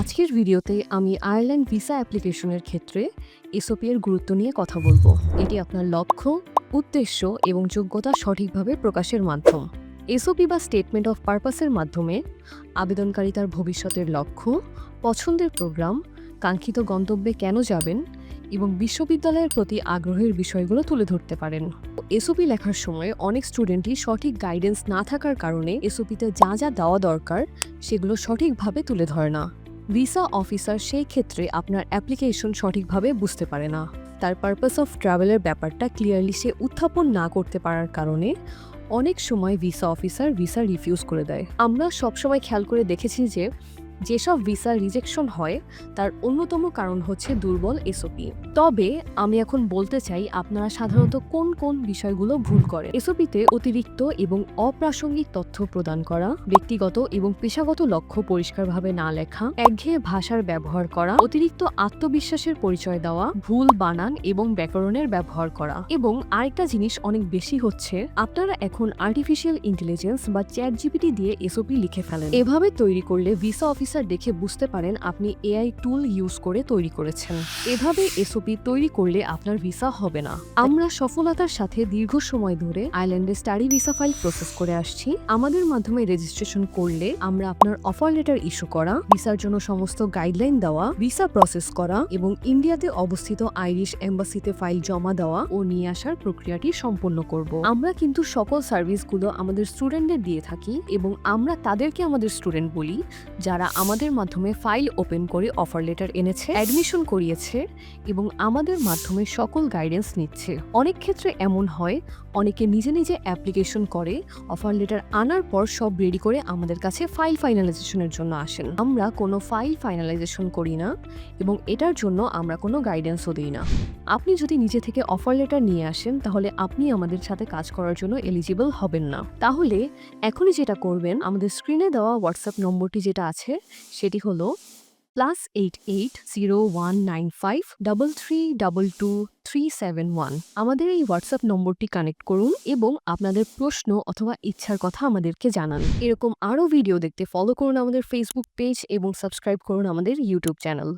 আজকের ভিডিওতে আমি আয়ারল্যান্ড ভিসা অ্যাপ্লিকেশনের ক্ষেত্রে এসওপি এর গুরুত্ব নিয়ে কথা বলব। এটি আপনার লক্ষ্য, উদ্দেশ্য এবং যোগ্যতা সঠিকভাবে প্রকাশের মাধ্যম। এসওপি বা স্টেটমেন্ট অফ পারপাসের মাধ্যমে আবেদনকারী তার ভবিষ্যতের লক্ষ্য, পছন্দের প্রোগ্রাম, কাঙ্ক্ষিত গন্তব্যে কেন যাবেন এবং বিশ্ববিদ্যালয়ের প্রতি আগ্রহের বিষয়গুলো তুলে ধরতে পারেন। এসওপি লেখার সময় অনেক স্টুডেন্টই সঠিক গাইডেন্স না থাকার কারণে এসওপিতে যা যা দেওয়া দরকার সেগুলো সঠিকভাবে তুলে ধরে না। ভিসা অফিসার সেই ক্ষেত্রে আপনার অ্যাপ্লিকেশন সঠিকভাবে বুঝতে পারে না। তার পারপাস অফ ট্রাভেলের ব্যাপারটা ক্লিয়ারলি সে উত্থাপন না করতে পারার কারণে অনেক সময় ভিসা অফিসার ভিসা রিফিউজ করে দেয়। আমরা সবসময় খেয়াল করে দেখেছি যে যেসব ভিসা রিজেকশন হয়, তার অন্যতম কারণ হচ্ছে দুর্বল এসওপি তবে আমি এখন বলতে চাই, আপনারা সাধারণত কোন কোন বিষয়গুলো ভুল করে এসওপিতে অতিরিক্ত এবং অপ্রাসঙ্গিক তথ্য প্রদান করা, ব্যক্তিগত এবং পেশাগত লক্ষ্য পরিষ্কারভাবে না লেখা, একঘেয়ে ভাষার ব্যবহার করা, অতিরিক্ত আত্মবিশ্বাসের পরিচয় দেওয়া, ভুল বানান এবং ব্যাকরণের ব্যবহার করা। এবং আরেকটা জিনিস অনেক বেশি হচ্ছে, আপনারা এখন আর্টিফিশিয়াল ইন্টেলিজেন্স বা চ্যাট জিপিটি দিয়ে এসওপি লিখে ফেলেন। এভাবে তৈরি করলে ভিসা অফিসার দেখে বুঝতে পারেন আপনি এআই টুল ইউজ করে তৈরি করেছেন। এভাবে এসওপি তৈরি করলে আপনার ভিসা হবে না। আমরা সফলতার সাথে দীর্ঘ সময় ধরে আইল্যান্ডে স্টাডি ভিসা ফাইল প্রসেস করে আসছি। আমাদের মাধ্যমে রেজিস্ট্রেশন করলে আমরা আপনার অফার লেটার ইস্যু করা, ভিসার জন্য সমস্ত গাইডলাইন দেওয়া, ভিসা প্রসেস করা এবং ইন্ডিয়াতে অবস্থিত আইরিশ এম্বাসিতে ফাইল জমা দেওয়া ও নিয়ে আসার প্রক্রিয়াটি সম্পন্ন করব। আমরা কিন্তু সকল সার্ভিসগুলো আমাদের স্টুডেন্টদের দিয়ে থাকি এবং আমরা তাদেরকে আমাদের স্টুডেন্ট বলি, যারা আমাদের মাধ্যমে ফাইল ওপেন করে অফার লেটার এনেছে, অ্যাডমিশন করিয়েছে এবং আমাদের মাধ্যমে সকল গাইডেন্স নিচ্ছে। অনেক ক্ষেত্রে এমন হয়, অনেকে নিজে নিজে অ্যাপ্লিকেশন করে, অফার লেটার আনার পর সব রেডি করে আমাদের কাছে ফাইল ফাইনালাইজেশনের জন্য আসেন। আমরা কোনো ফাইল ফাইনালাইজেশন করি না এবং এটার জন্য আমরা কোনো গাইডেন্সও দিই না। আপনি যদি নিজে থেকে অফার লেটার নিয়ে আসেন, তাহলে আপনি আমাদের সাথে কাজ করার জন্য এলিজিবল হবেন না। তাহলে এখনই যেটা করবেন, আমাদের স্ক্রিনে দেওয়া হোয়াটসঅ্যাপ নম্বরটি যেটা আছে সেটি হল plus eight eight zero one nine five double three double two three seven one আমাদের এই হোয়াটসঅ্যাপ নম্বরটি কানেক্ট করুন এবং আপনাদের প্রশ্ন অথবা ইচ্ছার কথা আমাদেরকে জানান। এরকম আরও ভিডিও দেখতে ফলো করুন আমাদের ফেসবুক পেজ এবং সাবস্ক্রাইব করুন আমাদের ইউটিউব চ্যানেল